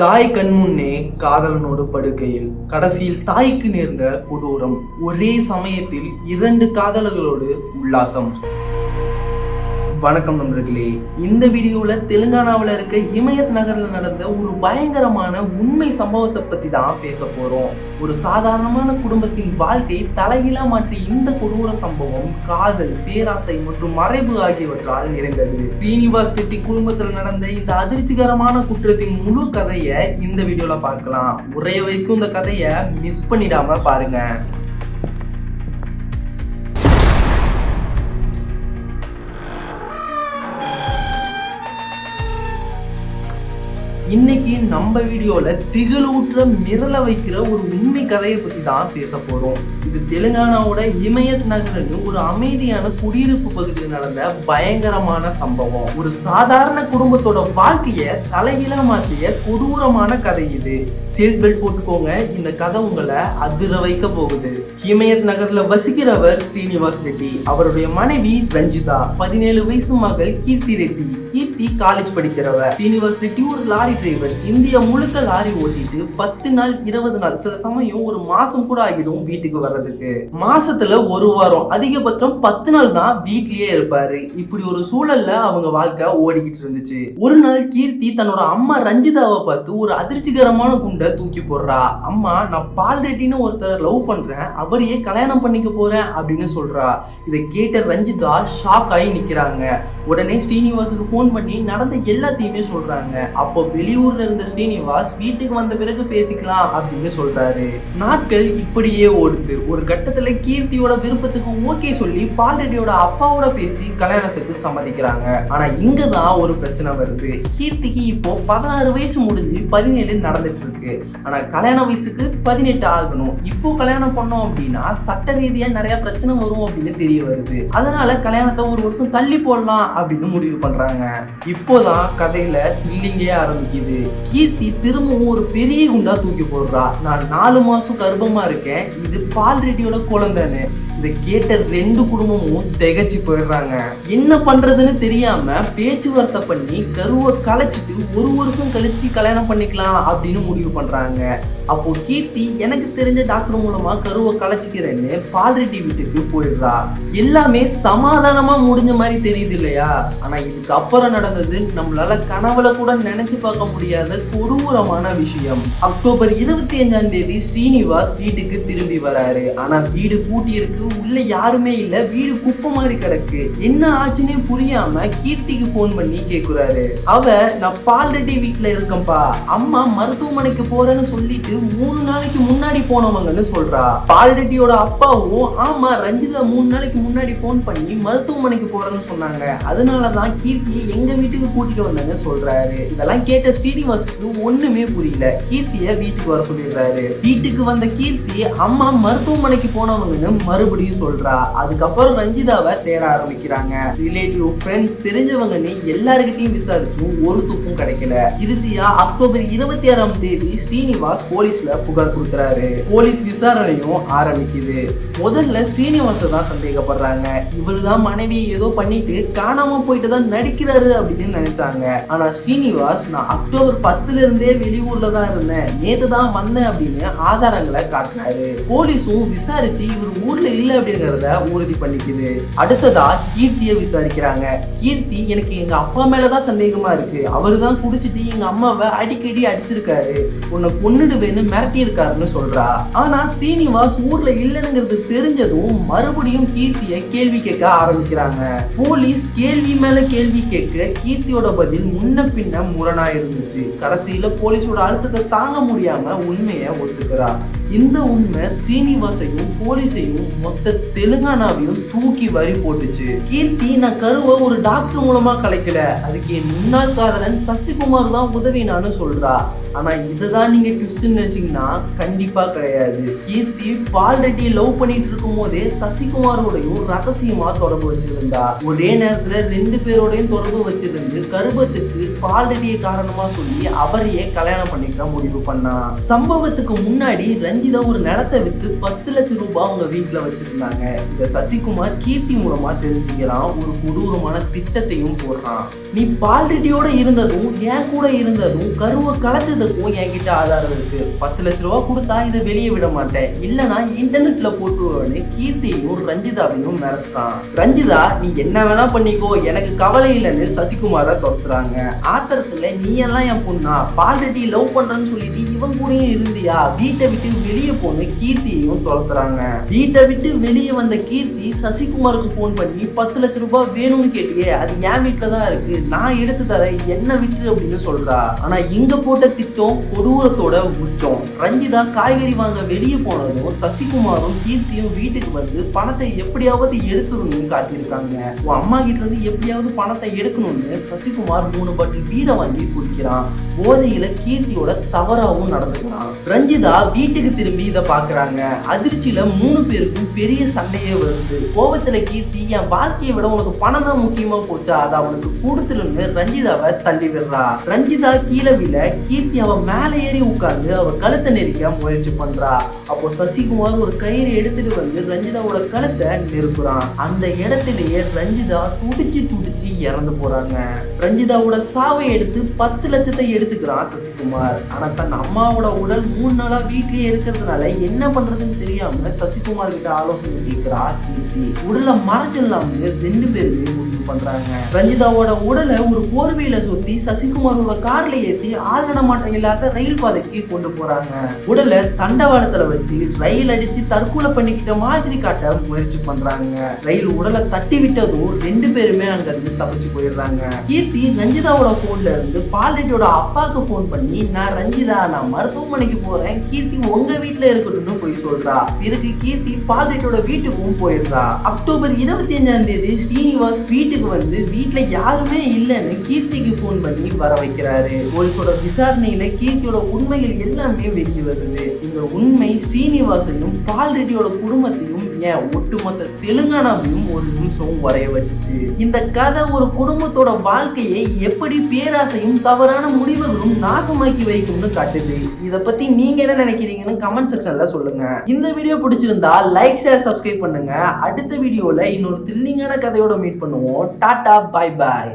தாய் கண்முன்னே காதலனோடு படுக்கையில் கடைசியில் தாய்க்கு நேர்ந்த கொடூரம். ஒரே சமயத்தில் இரண்டு காதலர்களோடு உல்லாசம். வணக்கம் நண்பர்களே. இந்த வீடியோவில் தெலுங்கானாவில் இருக்க இமயத் நகரில் நடந்த ஒரு பயங்கரமான உண்மை சம்பவத்தை பற்றி தான் பேச போகிறோம் ஒரு சாதாரணமான குடும்பத்தின் வாழ்க்கை தலைகீழா மாற்றிய இந்த கொடூர சம்பவம் காதல் பேராசை மற்றும் மறைவு ஆகியவற்றால் நிறைந்தது. ஸ்ரீனிவாஸ் ரெட்டி குடும்பத்தில் நடந்த இந்த அதிர்ச்சிகரமான குற்றத்தின் முழு கதையை இந்த வீடியோவில் பார்க்கலாம். உரைய வரைக்கும் இந்த கதையை மிஸ் பண்ணிடாம பாருங்க. இன்னைக்கு நம்ம வீடியோல திகிலூற்ற மிரள வைக்கிற ஒரு உண்மை கதையை பத்தி தான் பேச போறோம். இது தெலுங்கானாவோட இமயத் நகர்னு ஒரு அமைதியான குடியிருப்பு பகுதியில் நடந்த பயங்கரமான சம்பவம். ஒரு சாதாரண குடும்பத்தோட வாழ்க்கைய தலைகீழா மாற்றிய கொடூரமான கதை இது. சீட் பெல்ட் போட்டுக்கோங்க. இந்த கதை உங்களை அதிர வைக்க போகுது. இமயத் நகர்ல வசிக்கிறவர் ஸ்ரீனிவாஸ் ரெட்டி அவருடைய மனைவி ரஞ்சிதா பதினேழு வயசு மகள் கீர்த்தி ரெட்டி கீர்த்தி காலேஜ் படிக்கிறவர் ஸ்ரீனிவாஸ் ரெட்டி ஒரு லாரி டிரைவர் இந்தியா முழுக்க லாரி ஓட்டிட்டு பத்து நாள் இருபது நாள் சில சமயம் ஒரு மாசம் கூட ஆகிடும் வீட்டுக்கு வர்றதுக்கு. மாசத்துல ஒரு வாரம் அதிகபட்சம் பத்து நாள் தான் வீட்லயே இருப்பாரு. இப்படி ஒரு சூழல்ல அவங்க வாழ்க்கை ஓடிக்கிட்டு இருந்துச்சு. ஒரு நாள் கீர்த்தி தன்னோட அம்மா ரஞ்சிதாவை பார்த்து ஒரு அதிர்ச்சிகரமான குண்டை தூக்கி போடுறா. அம்மா நான் பால் ரெட்டின்னு ஒருத்தர் லவ் பண்றேன். அவரையே கல்யாணம் பண்ணிக்க போறேன் அப்படின்னு சொல்றா. இதை கேட்ட ரஞ்சிதா ஷாக் ஆகி நிக்கிறாங்க. உடனே ஸ்ரீனிவாசுக்கு ஃபோன் பண்ணி நடந்த எல்லாத்தையுமே சொல்றாங்க. அப்போ வெளியூர்ல இருந்த ஸ்ரீனிவாஸ் வீட்டுக்கு வந்த பிறகு பேசிக்கலாம் அப்படின்னு சொல்றாரு. நாட்கள் இப்படியே ஓடுது. ஒரு கட்டத்துல கீர்த்தியோட விருப்பத்துக்கு ஓகே சொல்லி பால்ரெட்டியோட அப்பாவோட பேசி கல்யாணத்துக்கு சம்மதிக்கிறாங்க. ஆனா இங்கதான் ஒரு பிரச்சனை வருது. கீர்த்திக்கு இப்போ பதினாறு வயசு முடிஞ்சு பதினேழு நடந்துட்டு இருக்கு. ஆனா கல்யாண வயசுக்கு பதினெட்டு ஆகணும். இப்போ கல்யாணம் பண்ணோம் அப்படின்னா சட்ட ரீதியா நிறைய பிரச்சனை வரும் அப்படின்னு தெரிய வருது. அதனால கல்யாணத்தை ஒரு வருஷம் தள்ளி போடலாம் அப்படின்னு முடிவு பண்றாங்க. இப்போதான் கதையில த்ரில்லிங்கே ஆரம்பிக்குது கீர்த்தி திரும்பவும் ஒரு பெரிய குண்டா தூக்கி போடுறா. நான் நாலு மாசம் கர்ப்பமா இருக்கேன். இது பால் ரெட்டியோட குழந்தைன்னு. இதை கேட்ட ரெண்டு குடும்பமும் திகச்சு போயிடுறாங்க. என்ன பண்றதுன்னு தெரியாம பேச்சுவார்த்தை பண்ணி கருவை கலைச்சிட்டு ஒரு வருஷம் கழிச்சு கல்யாணம் பண்ணிக்கலாம் அப்படின்னு முடிவு பண்றாங்க. அப்போ கீர்த்தி எனக்கு தெரிஞ்ச டாக்டர் மூலமா கருவை கலைச்சிக்கிறேன்னு பால்ரெட்டி வீட்டுக்கு போயிடுறா. எல்லாமே சமாதானமா முடிஞ்ச மாதிரி தெரியுது இல்லையா? ஆனா இதுக்கு அப்புறம் நடந்தது நம்மளால கனவுல கூட நினைச்சு பார்க்க முடியாத கொடூரமான விஷயம். அக்டோபர் இருபத்தி அஞ்சாம் தேதி ஸ்ரீனிவாஸ் வீட்டுக்கு திரும்பி வராரு. ஆனா வீடு பூட்டி இருக்கு உள்ள யாருமே இல்ல. வீடு குப்பை மாதிரி கிடக்கு. என்ன ஆச்சுன்னே புரியாம கீர்த்திக்கு போன் பண்ணி கேக்குறாரு. அவ நான் பால் ரெட்டி வீட்டுல இருக்கேன்பா அம்மா மருத்துவமனைக்கு போறேன்னு சொல்லிட்டு மூணு நாளைக்கு முன்னாடி போனவங்கன்னு சொல்றா. பால் ரெட்டியோட அப்பாவும் ஆமா ரஞ்சிதா மூணு நாளைக்கு முன்னாடி போன் பண்ணி மருத்துவமனைக்கு போறேன்னு சொன்னாங்க. அதனாலதான் கீர்த்தியை எங்க வீட்டுக்கு கூட்டிட்டு வந்தாங்க சொல்றாரு. இதெல்லாம் கேட்ட ஸ்ரீனிவாசுக்கு ஒண்ணுமே புரியல. கீர்த்திய வீட்டுக்கு வர சொல்லிடுறாரு. வீட்டுக்கு வந்த கீர்த்தி அம்மா மருத்துவமனைக்கு போனவங்கன்னு மறுபடியும் சொல்றா. அதுக்கப்புறம் ரஞ்சிதாவை தேட ஆரம்பிக்கிறாங்க. ரிலேட்டிவ் ஃப்ரெண்ட்ஸ் தெரிஞ்சவங்கன்னு எல்லாருக்கிட்டையும் விசாரிச்சும் ஒரு துப்பும் கிடைக்கல. இறுதியா அக்டோபர் இருபத்தி ஆறாம் தேதி ஸ்ரீனிவாஸ் போலீஸ்ல புகார் கொடுக்குறாரு. போலீஸ் விசாரணையும் ஆரம்பிக்குது. முதல்ல ஸ்ரீனிவாச தான் சந்தேகப்படுறாங்க. இவர் தான் மனைவியை ஏதோ பண்ணிட்டு காணாம போயிட்டு தான் நடிக்கிறாரு அப்படின்னு நினைச்சாங்க. ஆனா ஸ்ரீனிவாஸ் நான் அக்டோபர் பத்துல இருந்தே வெளியூர்ல தான் இருந்தேன். நேத்து தான் வந்தேன் அப்படின்னு ஆதாரங்களை காட்டினாரு. போலீஸும் விசாரிச்சு இவர் ஊர்ல இல்ல அப்படிங்கறத உறுதி பண்ணிக்குது. அடுத்ததா கீர்த்திய விசாரிக்கிறாங்க. கீர்த்தி எனக்கு எங்க அப்பா மேலதான் சந்தேகமா இருக்கு. அவரு தான் குடிச்சிட்டு எங்க அம்மாவை அடிக்கடி அடிச்சிருக்காரு. உன்னை கொன்னுடுவேன்னு மிரட்டி இருக்காருன்னு சொல்றா. ஆனா ஸ்ரீனிவாஸ் ஊர்ல இல்லைங்கிறது தெரிஞ்சதும் மறுபடியும் கீர்த்திய கேள்வி கேட்க ஆரம்பிக்கிறாங்க. போலீஸ் கேள்வி மேல கேள்வி கேட்க கீர்த்தியோட பதில் முன்ன பின்ன முரணா இருந்துச்சு கடைசியில போலீஸோட அழுத்தத்தை தாங்க முடியாம உண்மையை ஒத்துக்கிறா. இந்த உண்மை ஸ்ரீனிவாசையும் போலீஸையும் மொத்த தெலுங்கானாவையும் தூக்கி வரி போட்டுச்சு. கீர்த்தி நான் கருவை ஒரு டாக்டர் மூலமா கலைக்கல. அதுக்கு என் முன்னாள் காதலன் சசிகுமார் தான் உதவினான்னு சொல்றா. ஆனா இதுதான் நீங்க ட்விஸ்ட் நினைச்சீங்கன்னா கண்டிப்பா கிடையாது. கீர்த்தி பால் ரெட்டியை லவ் பண்ணிட்டு இருக்கும் போதே சசிகுமாரோடையும் ரகசியமா தொடர்பு வச்சிருந்தா. ஒரே நேரத்துல ரெண்டு பேரோடையும் தொடர்பு வச்சிருந்து கருபத்துக்கு பால் ரெட்டியை காரணமா காரணமா சொல்லி அவரையே கல்யாணம் பண்ணிக்க முடிவு பண்ணா. சம்பவத்துக்கு முன்னாடி ரஞ்சிதா ஒரு நிலத்தை வித்து பத்து லட்சம் ரூபாய் அவங்க வீட்டுல வச்சிருந்தாங்க. இத சசிகுமார் கீர்த்தி மூலமா தெரிஞ்சுக்கிறான். ஒரு கொடூரமான திட்டத்தையும் போடுறான். நீ பால்ரெட்டியோட இருந்ததும் என் கூட இருந்ததும் கருவை களைச்சதுக்கும் என்கிட்ட ஆதாரம் இருக்கு. பத்து லட்ச ரூபா கொடுத்தா இதை வெளியே விட மாட்டேன். இல்லனா இன்டர்நெட்ல போட்டுருவேன்னு கீர்த்தியையும் ரஞ்சிதாவையும் மிரட்டான் ரஞ்சிதா நீ என்ன வேணா பண்ணிக்கோ. எனக்கு கவலை இல்லைன்னு சசிகுமாரை துரத்துறாங்க. ஆத்திரத்துல நீ இதெல்லாம் என் பொண்ணா? பால்ரெட்டி லவ் பண்றேன்னு சொல்லிட்டு இவன் கூடயும் இருந்தியா? வீட்டை விட்டு வெளியே போன்னு கீர்த்தியையும் துரத்துறாங்க. வீட்டை விட்டு வெளியே வந்த கீர்த்தி சசிகுமாருக்கு ஃபோன் பண்ணி பத்து லட்ச ரூபாய் வேணும்னு கேட்டியே அது என் வீட்டில் தான் இருக்கு. நான் எடுத்து தரேன் என்ன விட்டு அப்படின்னு சொல்றா. ஆனா இங்க போட்ட திட்டம் கொடூரத்தோட உச்சம். ரஞ்சிதா காய்கறி வாங்க வெளியே போனதும் சசிகுமாரும் கீர்த்தியும் வீட்டுக்கு வந்து பணத்தை எப்படியாவது எடுத்துடணும்னு காத்திருக்காங்க. உன் அம்மா கிட்ட இருந்து எப்படியாவது பணத்தை எடுக்கணும்னு சசிகுமார் மூணு பாட்டில் வீர வாங்கி குடிக்கிறான் போதையில கீர்த்தியோட தவறாவும் நடந்துக்கிறான். ரஞ்சிதா வீட்டுக்கு திரும்பி இதை பாக்குறாங்க அதிர்ச்சியில மூணு பேருக்கும் பெரிய சண்டையே வருது. கோபத்துல கீர்த்தி என் வாழ்க்கையை விட உனக்கு பணம் தான் முக்கியமா போச்சா? அதை அவனுக்கு கொடுத்துருன்னு ரஞ்சிதாவை தள்ளி விடுறா. ரஞ்சிதா கீழே விழ கீர்த்தி அவ மேல ஏறி உட்கார்ந்து அவ கழுத்தை நெரிக்க முயற்சி பண்றா. அப்போ சசிகுமார் ஒரு கயிறு எடுத்துட்டு வந்து ரஞ்சிதாவோட கழுத்தை நெருக்குறான் அந்த இடத்திலேயே ரஞ்சிதா துடிச்சு துடிச்சு இறந்து போறாங்க. ரஞ்சிதாவோட சாவை எடுத்து பத்து பத்து லட்சத்தை எடுத்துக்கிறான் சசிகுமார். ஆனால் தன் அம்மாவோட உடல் மூணு நாளாக வீட்லேயே இருக்கிறதுனால என்ன பண்றதுன்னு தெரியாமல் சசிகுமார் கிட்ட ஆலோசனை கேட்குறா கீர்த்தி உடலை மறைச்சிடலாம்னு ரெண்டு பேருமே முடிவு பண்றாங்க. ரஞ்சிதாவோட உடலை ஒரு போர்வையில சுற்றி சசிகுமாரோட கார்ல ஏற்றி ஆள் நடமாட்டம் இல்லாத ரயில் பாதைக்கு கொண்டு போறாங்க. உடலை தண்டவாளத்தில் வச்சு ரயில் அடித்து தற்கொலை பண்ணிக்கிட்ட மாதிரி காட்ட முயற்சி பண்ணுறாங்க ரயில் உடலை தட்டி விட்டதும் ரெண்டு பேருமே அங்கேருந்து தப்பிச்சு போயிடுறாங்க. கீர்த்தி ரஞ்சிதாவோட ஃபோன்ல இருந்து பால்ரெட்டியோட அப்பாவுக்கு ஃபோன் பண்ணி நான் ரஞ்சிதா நான் மருத்துவமனைக்கு போறேன். கீர்த்தி உங்க வீட்டுல இருக்கட்டும்னு போய் சொல்றா. பிறகு கீர்த்தி பால்ரெட்டியோட வீட்டுக்கும் போயிடுறா. அக்டோபர் இருபத்தி அஞ்சாம் தேதி ஸ்ரீனிவாஸ் வீட்டுக்கு வந்து வீட்டுல யாருமே இல்லைன்னு கீர்த்திக்கு ஃபோன் பண்ணி வர வைக்கிறாரு. போலீஸோட விசாரணையில கீர்த்தியோட உண்மைகள் எல்லாமே வெளியே வருது. இந்த உண்மை ஸ்ரீனிவாசையும் பால்ரெட்டியோட குடும்பத்தையும் ஏன் ஒட்டுமொத்த தெலுங்கானாவையும் ஒரு நிமிஷம் வரைய வச்சுச்சு. இந்த கதை ஒரு குடும்பத்தோட வாழ்க்கையை எப்படி பேராசையும் தவறான முடிவுகளும் நாசமாக்கி வைக்கும்னு காட்டுது. இதை பத்தி நீங்க என்ன நினைக்கிறீங்கன்னு கமெண்ட் செக்ஷன்ல சொல்லுங்க. இந்த வீடியோ பிடிச்சிருந்தா லைக் ஷேர் சப்ஸ்கிரைப் பண்ணுங்க. அடுத்த வீடியோல இன்னொரு த்ரில்லிங்கான கதையோட மீட் பண்ணுவோம். டாடா பாய் பாய்